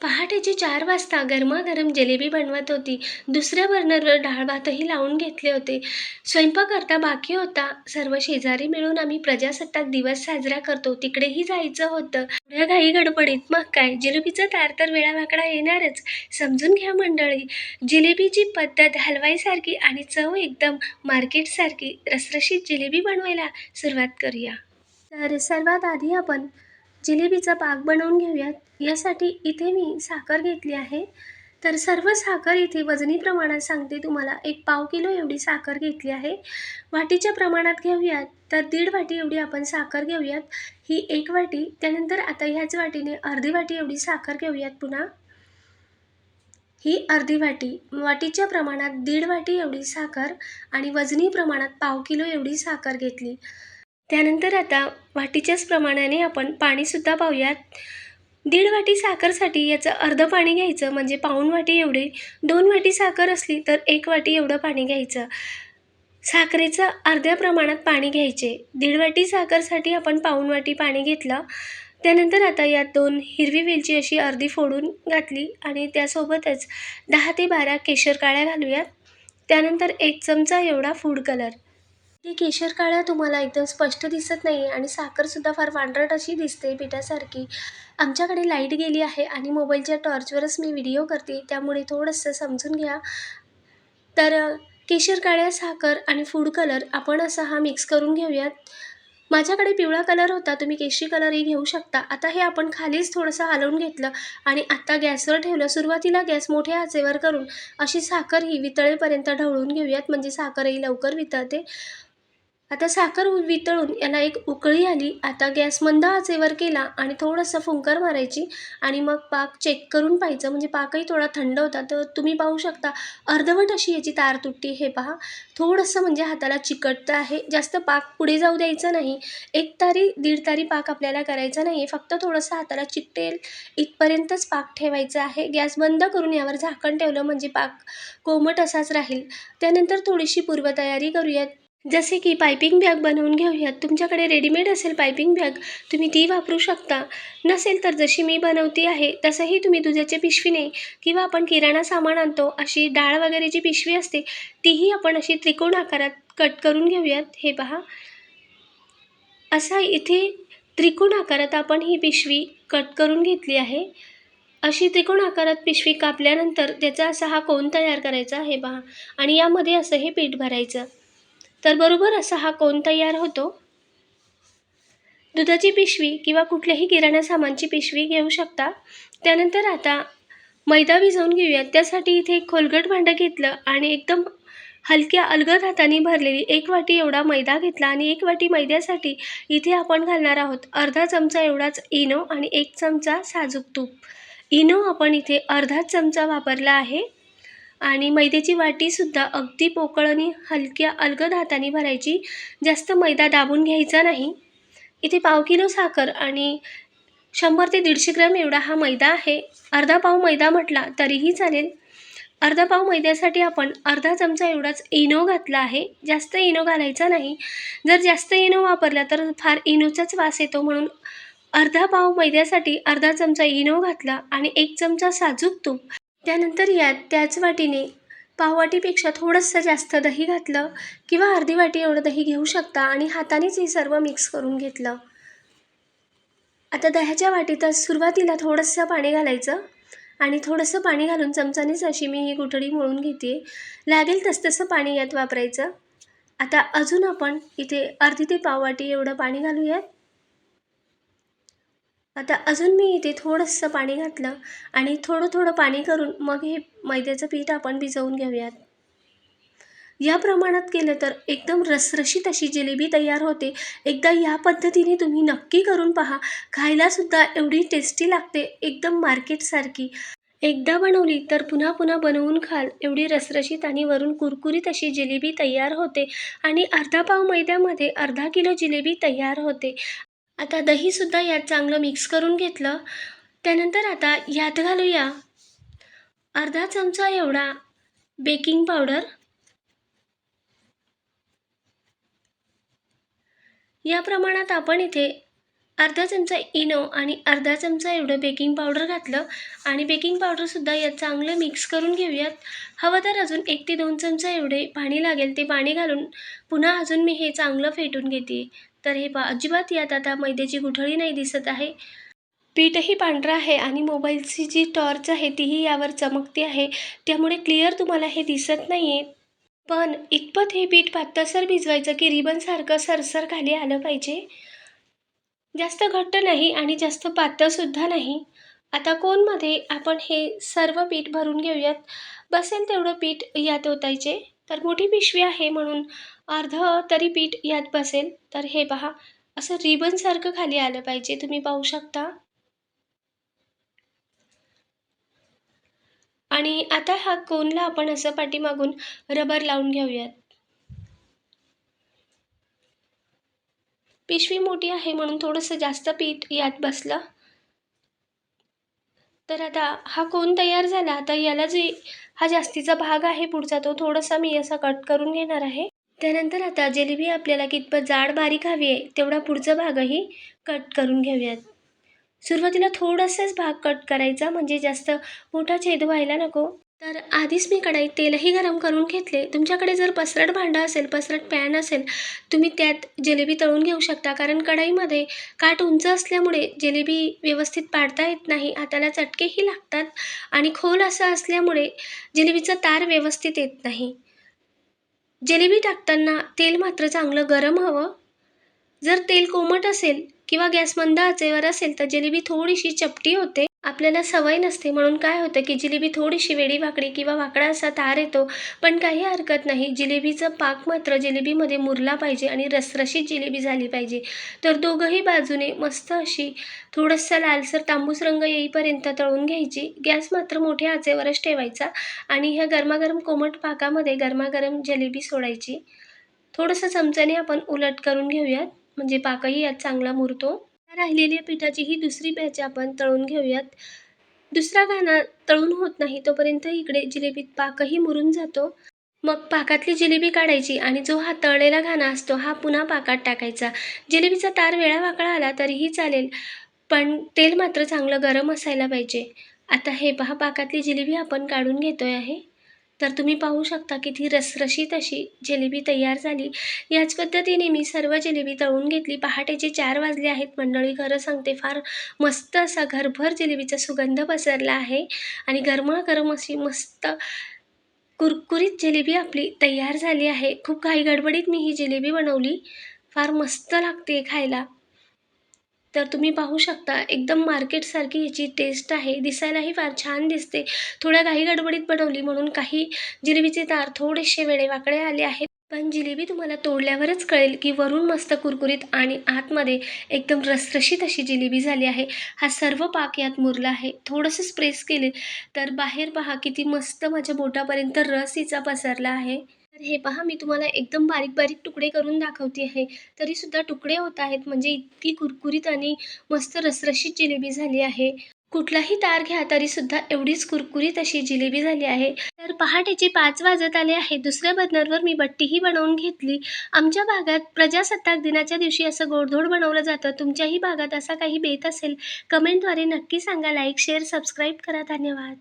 पहाटेचे चार वाजता गरमागरम जिलेबी बनवत होती. दुसऱ्या बर्नरवर डाळ भातही लावून घेतले होते. स्वयंपाक करता बाकी होता. सर्व शेजारी मिळून आम्ही प्रजासत्ताक दिवस साजरा करतो. तिकडेही जायचं होतं. एवढ्या घाई गडबडीत मग काय? जिलेबीचा तार तर वेळावाकडा येणारच. समजून घ्या मंडळी. जिलेबीची पद्धत हलवाईसारखी आणि चव एकदम मार्केटसारखी रसरशीत जिलेबी बनवायला सुरुवात करूया. तर सर्वात आधी आपण जिलेबीचा पाक बनवून घेऊयात. यासाठी इथे मी साखर घेतली आहे. तर सर्व साखर इथे वजनी प्रमाणात सांगते. तुम्हाला एक पाव किलो एवढी साखर घेतली आहे. वाटीच्या प्रमाणात घेऊयात. तर दीड वाटी एवढी आपण साखर घेऊयात. ही एक वाटी. त्यानंतर आता ह्याच वाटीने अर्धी वाटी एवढी साखर घेऊयात पुन्हा. ही अर्धी वाटी. वाटीच्या प्रमाणात दीड वाटी एवढी साखर आणि वजनी प्रमाणात पाव किलो एवढी साखर घेतली. त्यानंतर आता वाटीच्याच प्रमाणाने आपण पाणीसुद्धा पाहूयात. दीड वाटी साखरसाठी याचं अर्धं पाणी घ्यायचं म्हणजे पाऊण वाटी एवढे दोन वाटी साखर असली तर एक वाटी एवढं पाणी घ्यायचं. साखरेचं अर्ध्या प्रमाणात पाणी घ्यायचे. दीड वाटी साखरसाठी आपण पाऊण वाटी पाणी घेतलं. त्यानंतर आता यात दोन हिरवी वेलची अशी अर्धी फोडून घातली आणि त्यासोबतच दहा ते बारा केशर काळ्या घालूयात. त्यानंतर एक चमचा एवढा फूड कलर. ती केशर काळ्या तुम्हाला एकदम स्पष्ट दिसत नाही आणि साखरसुद्धा फार पांढरट अशी दिसते पिठासारखी. आमच्याकडे लाइट गेली आहे आणि मोबाईलच्या टॉर्चवरच मी व्हिडिओ करते त्यामुळे थोडंसं समजून घ्या. तर केशर काळ्या साखर आणि फूड कलर आपण असा हा मिक्स करून घेऊयात. माझ्याकडे पिवळा कलर होता तुम्ही केशरी कलरही घेऊ शकता. आता हे आपण खालीच थोडंसं हलवून घेतलं आणि आत्ता गॅसवर ठेवलं. सुरुवातीला गॅस मोठ्या आचेवर करून अशी साखर ही वितळेपर्यंत ढवळून घेऊयात म्हणजे साखरही लवकर वितळते. आता साखर वितळून याला एक उकळी आली. आता गॅस मंद आचेवर केला आणि थोडंसं फुंकर मारायची आणि मग पाक चेक करून पाहायचं. म्हणजे पाकही थोडा थंड होता. तर तुम्ही पाहू शकता अर्धवट अशी याची तार तुटती हे पहा. थोडंसं म्हणजे हाताला चिकटतं आहे. जास्त पाक पुढे जाऊ द्यायचं नाही. एक तारी दीड तारी पाक आपल्याला करायचा नाही आहे फक्त थोडंसं हाताला चिकटेल इथपर्यंतच पाक ठेवायचा आहे. गॅस बंद करून यावर झाकण ठेवलं म्हणजे पाक कोमट असाच राहील. त्यानंतर थोडीशी पूर्वतयारी करूयात. जसे की पायपिंग बॅग बनवून घेऊयात. तुमच्याकडे रेडीमेड असेल पायपिंग बॅग तुम्ही ती वापरू शकता. नसेल तर जशी मी बनवती आहे तसंही तुम्ही दुधाच्या पिशवीने किंवा आपण किराणा सामान आणतो अशी डाळ वगैरे जी पिशवी असते तीही आपण अशी त्रिकोण आकारात कट करून घेऊयात. हे पहा. असा इथे त्रिकोण आकारात आपण ही पिशवी कट करून घेतली आहे. अशी त्रिकोण आकारात पिशवी कापल्यानंतर त्याचा असा हा कोन तयार करायचा हे पहा. आणि यामध्ये असं हे पीठ भरायचं. तर बरोबर असा हा कोन तयार होतो? दुधाची पिशवी किंवा कुठल्याही किराणा सामानची पिशवी घेऊ शकता. त्यानंतर आता मैदा भिजवून घेऊयात. त्यासाठी इथे एक खोलगट भांडं घेतलं आणि एकदम हलक्या अलगद हाताने भरलेली एक वाटी एवढा मैदा घेतला आणि एक वाटी मैद्यासाठी इथे आपण घालणार आहोत अर्धा चमचा एवढाच इनो आणि एक चमचा साजूक तूप. इनो आपण इथे अर्धाच चमचा वापरला आहे. आणि मैद्याची वाटीसुद्धा अगदी पोकळ आणि हलक्या अलगद हाताने भरायची. जास्त मैदा दाबून घ्यायचा नाही. इथे पाव किलो साखर आणि शंभर ते दीडशे ग्रॅम एवढा हा मैदा आहे. अर्धा पाव मैदा म्हटला तरीही चालेल. अर्धा पाव मैद्यासाठी आपण अर्धा चमचा एवढाच इनो घातला आहे. जास्त इनो घालायचा नाही. जर जास्त इनो वापरला तर फार इनोचाच वास येतो म्हणून अर्धा पाव मैद्यासाठी अर्धा चमचा इनो घातला आणि एक चमचा साजूक तूप त्यानंतर यात त्याच वाटीने पाववाटीपेक्षा थोडंसं जास्त दही घातलं किंवा अर्धी वाटी एवढं दही घेऊ शकता आणि हातानेच हे सर्व मिक्स करून घेतलं. आता दह्याच्या वाटीतच सुरुवातीला थोडंसं पाणी घालायचं आणि थोडंसं पाणी घालून चमचानेच अशी मी ही गुठळी मळून घेते. लागेल तसतसं पाणी यात वापरायचं. आता अजून आपण इथे अर्धी ते पाववाटी एवढं पाणी घालूयात. आता अजून मी इथे थोडंसं पाणी घातलं आणि थोडं थोडं पाणी करून मग हे मैद्याचं पीठ आपण भिजवून घेऊयात. या प्रमाणात केलं तर एकदम रसरशीत अशी जिलेबी तयार होते. एकदा या पद्धतीने तुम्ही नक्की करून पहा. खायलासुद्धा एवढी टेस्टी लागते एकदम मार्केटसारखी एकदा बनवली तर पुन्हा पुन्हा बनवून खाल. एवढी रसरशीत आणि वरून कुरकुरीत अशी जिलेबी तयार होते आणि अर्धा पाव मैद्यामध्ये अर्धा किलो जिलेबी तयार होते. आता दहीसुद्धा यात चांगलं मिक्स करून घेतलं. त्यानंतर आता यात घालूया. अर्धा चमचा एवढा बेकिंग पावडर या प्रमाणात आपण इथे अर्धा चमचा इनो आणि अर्धा चमचा एवढं बेकिंग पावडर घातलं. आणि बेकिंग पावडरसुद्धा यात चांगलं मिक्स करून घेऊयात. हवं तर अजून एक ते दोन चमचा एवढे पाणी लागेल ते पाणी घालून पुन्हा अजून मी हे चांगलं फेटून घेते. तर हे पा अजिबात यात आता मैद्याची गुठळी नाही दिसत आहे. पीठही पांढरं आहे आणि मोबाईलची जी टॉर्च आहे तीही यावर चमकते आहे. त्यामुळे क्लिअर तुम्हाला हे दिसत नाही आहे पण इतपत हे पीठ पातळसर भिजवायचं की रिबनसारखं सरसर खाली आलं पाहिजे. जास्त घट्ट नाही आणि जास्त पातळसुद्धा नाही. आता कोनमध्ये आपण हे सर्व पीठ भरून घेऊयात? बसेल तेवढं पीठ यात ओतायचे. तर मोठी पिशवी आहे म्हणून अर्धं तरी पीठ यात बसेल. तर हे पहा असं रिबनसारखं खाली आलं पाहिजे तुम्ही पाहू शकता. आणि आता हा कोनला आपण असं पाठीमागून रबर लावून घेऊयात. पिशवी मोठी आहे म्हणून थोडंसं जास्त पीठ यात बसलं. तर आता हा कोन तयार झाला तर याला जे हा जास्तीचा भाग आहे पुढचा तो थोडासा मी असा कट करून घेणार आहे. त्यानंतर आता जिलेबी आपल्याला कितपत जाड बारीक हवी आहे तेवढा पुढचा भागही कट करून घेऊयात. सुरुवातीला थोडासाच भाग कट करायचा म्हणजे जास्त मोठा छेद व्हायला नको. तर आधीच मी कढाईत तेलही गरम करून घेतले. तुमच्याकडे जर पसरट भांडं असेल पसरट पॅन असेल तुम्ही त्यात जिलेबी तळून घेऊ शकता. कारण कढईमध्ये काठ उंच असल्यामुळे जिलेबी व्यवस्थित पाडता येत नाही हाताला चटकेही लागतात आणि खोल असं असल्यामुळे जिलेबीचं तार व्यवस्थित येत नाही. जिलेबी टाकताना तेल मात्र चांगलं गरम हवं. जर तेल कोमट असेल किंवा गॅस मंद आचेवर असेल तर जिलेबी थोडीशी चपटी होते. आपल्याला सवय नसते. म्हणून काय होतं की जिलेबी थोडीशी वेडी वाकडी किंवा वाकडा असा तार येतो पण काही हरकत नाही. जिलेबीचं पाक मात्र जिलेबीमध्ये मुरला पाहिजे आणि रसरशीत जिलेबी झाली पाहिजे. तर दोघंही बाजूने मस्त अशी थोडंसं लालसर तांबूस रंग येईपर्यंत तळून घ्यायची. गॅस मात्र मोठ्या आचेवरच ठेवायचा आणि ह्या गरमागरम कोमट पाकामध्ये गरमागरम जिलेबी सोडायची. थोडंसं चमच्याने आपण उलट करून घेऊयात. म्हणजे पाकही यात चांगला मुरतो. राहिलेल्या पिठाची ही दुसरी बॅच आपण तळून घेऊयात. दुसरा घाणा तळून होत नाही तोपर्यंत इकडे जिलेबीत पाकही मुरून जातो. मग पाकातली जिलेबी काढायची आणि जो हा तळलेला घाणा असतो हा पुन्हा पाकात टाकायचा. जिलेबीचा तार वेळा वाकळा आला तरीही चालेल पण तेल मात्र चांगलं गरम असायला पाहिजे. आता हे पहा पाकातली जिलेबी आपण काढून घेतोय आहे. तर तुम्ही पाहू शकता किती रसरशीत अशी जिलेबी तयार झाली. याच पद्धतीने मी सर्व जिलेबी तळून घेतली. पहाटेचे चार वाजले आहेत. मंडळी खरं सांगते फार मस्त असा घरभर जिलेबीचा सुगंध पसरला आहे आणि गरमागरम अशी मस्त कुरकुरीत जिलेबी आपली तयार झाली आहे. खूप घाई गडबडीत मी ही जिलेबी बनवली. फार मस्त लागते खायला. तर तुम्ही पाहू शकता एकदम मार्केटसारखी याची टेस्ट आहे. दिसायलाही फार छान दिसते. थोड्या घाई गडबडीत बनवली म्हणून काही जिलेबीचे तार थोडेसे वेडेवाकडे आले आहेत. पण जिलेबी तुम्हाला तोडल्यावरच कळेल की वरून मस्त कुरकुरीत आणि आतमध्ये एकदम रसरशीत अशी जिलेबी झाली आहे. हा सर्व पाक यात मुरला आहे. थोडंसं प्रेस केले तर बाहेर पहा किती मस्त माझ्या बोटापर्यंत रस हिचा पसरला आहे. तर हे पहा मी तुम्हाला एकदम बारीक बारीक तुकडे करून दाखवते आहे. तरीसुद्धा तुकडे होत आहेत म्हणजे इतकी कुरकुरीत आणि मस्त रसरशीत जिलेबी झाली आहे. कुठलाही तार घ्या तरीसुद्धा एवढीच कुरकुरीत अशी जिलेबी झाली आहे. तर पहाटेचे पाच वाजत आले आहे. दुसऱ्या बर्नरवर मी बट्टीही बनवून घेतली. आमच्या भागात प्रजासत्ताक दिनाच्या दिवशी असं गोडधोड बनवलं जातं. तुमच्याही भागात असा काही बेत असेल कमेंटद्वारे नक्की सांगा. लाईक शेअर सबस्क्राईब करा. धन्यवाद.